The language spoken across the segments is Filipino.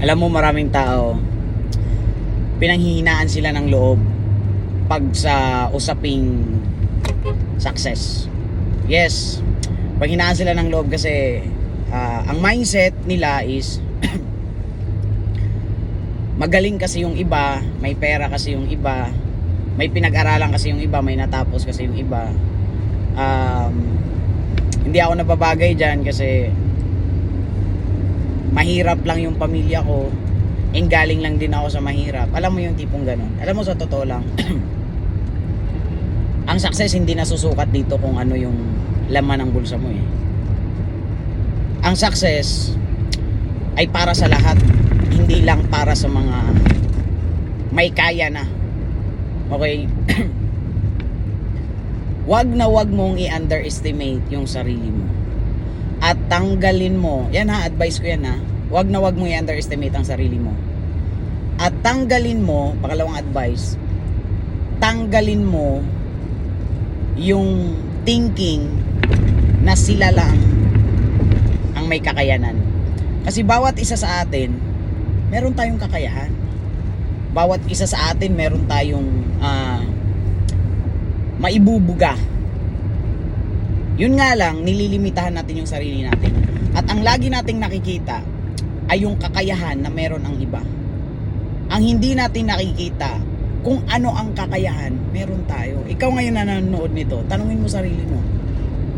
Alam mo maraming tao, pinanghihinaan sila ng loob pag sa usaping success. Yes, panghinaan sila ng loob kasi ah, ang mindset nila is magaling kasi yung iba, may pera kasi yung iba, may pinag-aralan kasi yung iba, may natapos kasi yung iba. Um, hindi ako nababagay dyan kasi mahirap lang yung pamilya ko and galing lang din ako sa mahirap. Alam mo yung tipong ganun. Alam mo sa totoo lang, ang success hindi nasusukat dito kung ano yung laman ng bulsa mo eh. Ang success ay para sa lahat, hindi lang para sa mga may kaya na. Okay? wag na wag mong i-underestimate yung sarili mo. At tanggalin mo, yan ha, advice ko yan ha, wag na wag mong i-underestimate ang sarili mo. At tanggalin mo, pakalawang advice, tanggalin mo yung thinking na sila lang ang may kakayanan. Kasi bawat isa sa atin, meron tayong kakayahan. Bawat isa sa atin, meron tayong ah, maibubuga. Yun nga lang, nililimitahan natin yung sarili natin. At ang lagi nating nakikita ay yung kakayahan na meron ang iba. Ang hindi natin nakikita kung ano ang kakayahan, meron tayo. Ikaw ngayon na nanonood nito, tanungin mo sarili mo.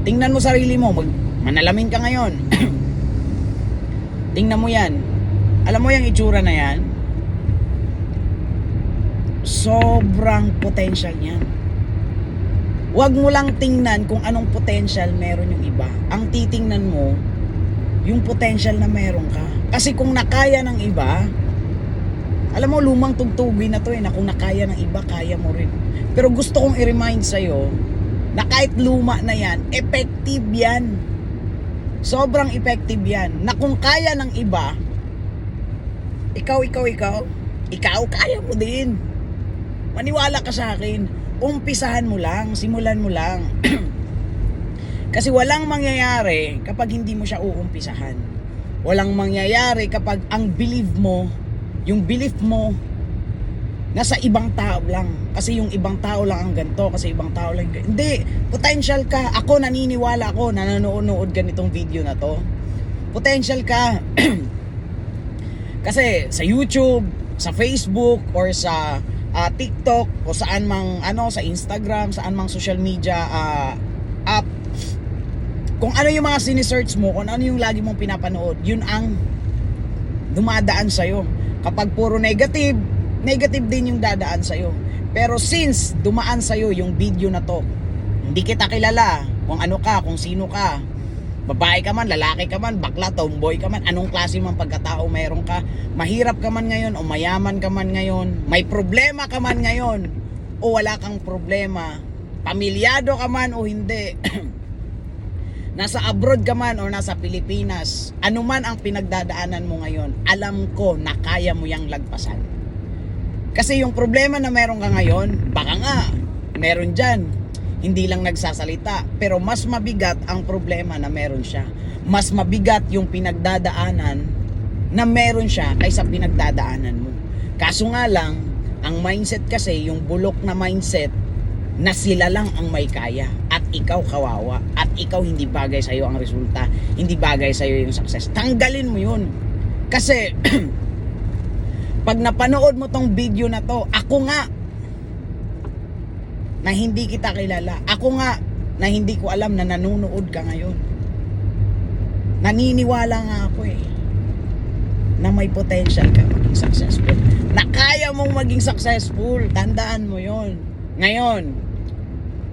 Tingnan mo sarili mo, mag, manalamin ka ngayon. Tingnan mo yan. Alam mo yung itsura na yan? Sobrang potential niyan. Huwag mo lang tingnan kung anong potential meron yung iba. Ang titingnan mo, yung potential na meron ka. Kasi kung nakaya ng iba, alam mo, lumang tugtugin na to eh, na kung nakaya ng iba, kaya mo rin. Pero gusto kong i-remind sa'yo, na kahit luma na yan, effective yan. Sobrang effective yan. Na kung kaya ng iba, ikaw, ikaw, ikaw, ikaw, kaya mo din. Maniwala ka sa akin. Umpisahan mo lang, simulan mo lang. Kasi walang mangyayari kapag hindi mo siya uumpisahan. Walang mangyayari kapag ang believe mo, yung belief mo, nasa ibang tao lang. Kasi yung ibang tao lang ang ganito, kasi ibang tao lang. Hindi, potential ka. Ako naniniwala ako na nanonood ganitong video na to. Potential ka. kasi sa YouTube, sa Facebook, or sa ah, TikTok, o saan mang, ano, sa Instagram, saan mang social media ah, app, kung ano yung mga sinesearch mo, kung ano yung lagi mong pinapanood, yun ang dumadaan sa'yo. Kapag puro negative, negative din yung dadaan sa'yo. Pero since dumaan sa'yo yung video na to, hindi kita kilala kung ano ka, kung sino ka, babae ka man, lalaki ka man, bakla, tomboy ka man, anong klase man pagkatao meron ka, mahirap ka man ngayon o mayaman ka man ngayon, may problema ka man ngayon o wala kang problema, pamilyado ka man o hindi, nasa abroad ka man o nasa Pilipinas, ano man ang pinagdadaanan mo ngayon, alam ko na kaya mo yang lagpasan. Kasi yung problema na meron ka ngayon, baka nga, meron dyan, hindi lang nagsasalita, pero mas mabigat ang problema na meron siya. Mas mabigat yung pinagdadaanan na meron siya kaysa pinagdadaanan mo. Kaso nga lang, ang mindset kasi, yung bulok na mindset, na sila lang ang may kaya at ikaw kawawa at ikaw hindi bagay sa iyo ang resulta hindi bagay sa iyo yung success tanggalin mo yun kasi pag napanood mo tong video na to ako nga na hindi kita kilala. Ako nga na hindi ko alam na nanonood ka ngayon. Naniniwala nga ako eh na may potential ka maging successful. Na kaya mong maging successful. Tandaan mo yon ngayon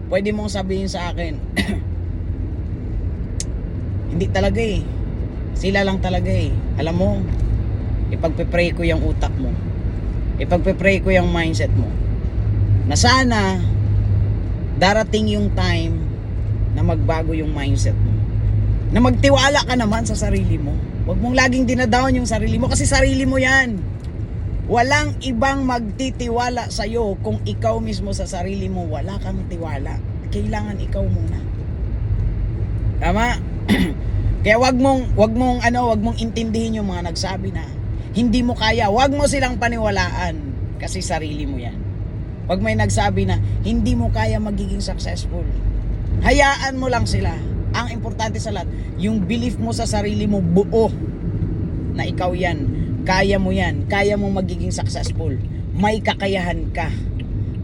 pwede mong sabihin sa akin hindi talaga eh. Sila lang talaga eh. Alam mo ipagpe-pray ko yung utak mo. Ipagpe-pray ko yung mindset mo. Na sana darating yung time na magbago yung mindset mo na magtiwala ka naman sa sarili mo huwag mong laging dinadown yung sarili mo kasi sarili mo yan Walang ibang magtitiwala sa iyo kung ikaw mismo sa sarili mo wala kang tiwala. Kailangan ikaw muna. Tama? Kaya wag mong wag mong ano, wag mong intindihin yung mga nagsabi na hindi mo kaya, wag mo silang paniwalaan kasi sarili mo yan. Pag may nagsabi na hindi mo kaya magiging successful, hayaan mo lang sila. Ang importante sa lahat, yung belief mo sa sarili mo buo na ikaw yan, kaya mo yan, kaya mo magiging successful. May kakayahan ka.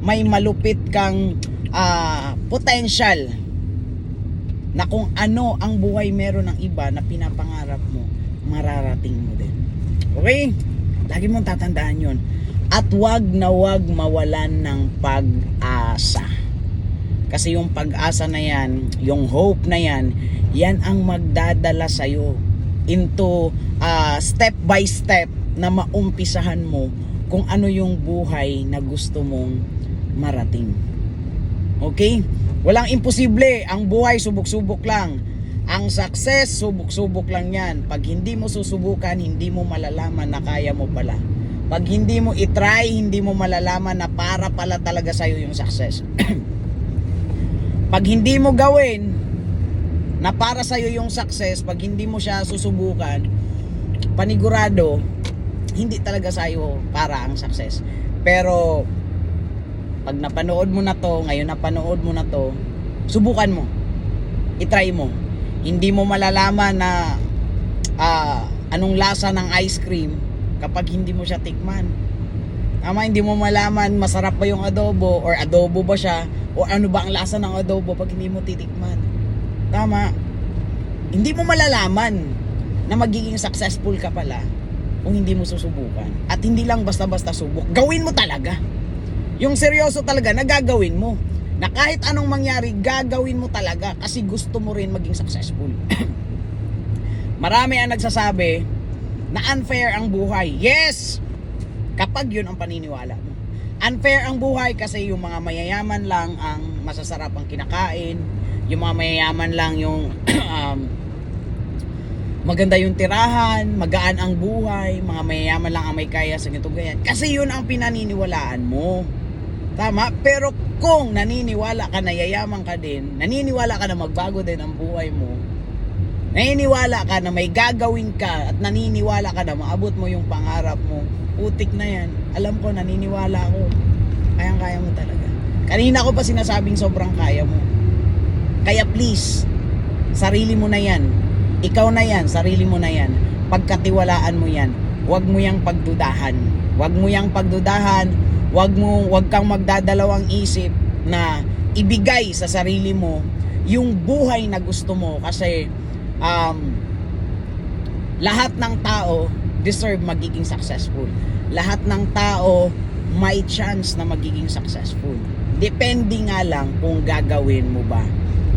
May malupit kang ah, potential na kung ano ang buhay meron ng iba na pinapangarap mo, mararating mo din. Okay? Lagi mong tatandaan yun. At wag na wag mawalan ng pag-asa. Kasi yung pag-asa na yan, yung hope na yan, yan ang magdadala sa'yo into ah, step by step na maumpisahan mo kung ano yung buhay na gusto mong marating. Okay? Walang imposible. Ang buhay, subok-subok lang. Ang success, subok-subok lang yan. Pag hindi mo susubukan, hindi mo malalaman na kaya mo pala. Pag hindi mo itry, hindi mo malalaman na para pala talaga sa'yo yung success. pag hindi mo gawin, na para sa'yo yung success, pag hindi mo siya susubukan, panigurado, hindi talaga sa'yo para ang success. Pero, pag napanood mo na to, ngayon napanood mo na to, subukan mo. I-try mo. Hindi mo malalaman na ah, anong lasa ng ice cream kapag hindi mo siya tikman. Tama, hindi mo malaman masarap ba yung adobo or adobo ba siya o ano ba ang lasa ng adobo pag hindi mo titikman. Tama. Hindi mo malalaman na magiging successful ka pala kung hindi mo susubukan. At hindi lang basta-basta subok. Gawin mo talaga. Yung seryoso talaga, nagagawin mo. Na kahit anong mangyari, gagawin mo talaga kasi gusto mo rin maging successful. Marami ang nagsasabi na unfair ang buhay. Yes! Kapag yun ang paniniwala mo. Unfair ang buhay kasi yung mga mayayaman lang ang masasarap ang kinakain. Yung mga mayayaman lang yung um, maganda yung tirahan, magaan ang buhay, mga mayayaman lang ang may kaya sa ganito ganyan. Kasi yun ang pinaniniwalaan mo. Tama? Pero kung naniniwala ka na yayaman ka din, naniniwala ka na magbago din ang buhay mo, naniniwala ka na may gagawin ka at naniniwala ka na maabot mo yung pangarap mo, utik na yan. Alam ko, naniniwala ako. Kayang-kaya mo talaga. Kanina ko pa sinasabing sobrang kaya mo. Kaya please, sarili mo na yan. Ikaw na yan, sarili mo na yan. Pagkatiwalaan mo yan. Huwag mo yang pagdudahan. Huwag mo yang pagdudahan. Huwag mo, huwag kang magdadalawang isip na ibigay sa sarili mo yung buhay na gusto mo kasi um, lahat ng tao deserve magiging successful. Lahat ng tao may chance na magiging successful. Depende nga lang kung gagawin mo ba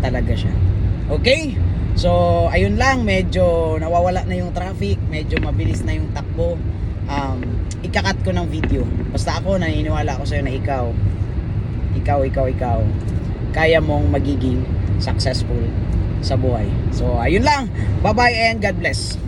talaga siya. Okay? So, ayun lang, medyo nawawala na yung traffic, medyo mabilis na yung takbo. Um, ikakat ko ng video. Basta ako, naniniwala ako sa'yo na ikaw, ikaw, ikaw, ikaw, kaya mong magiging successful sa buhay. So, ayun lang. Bye-bye and God bless.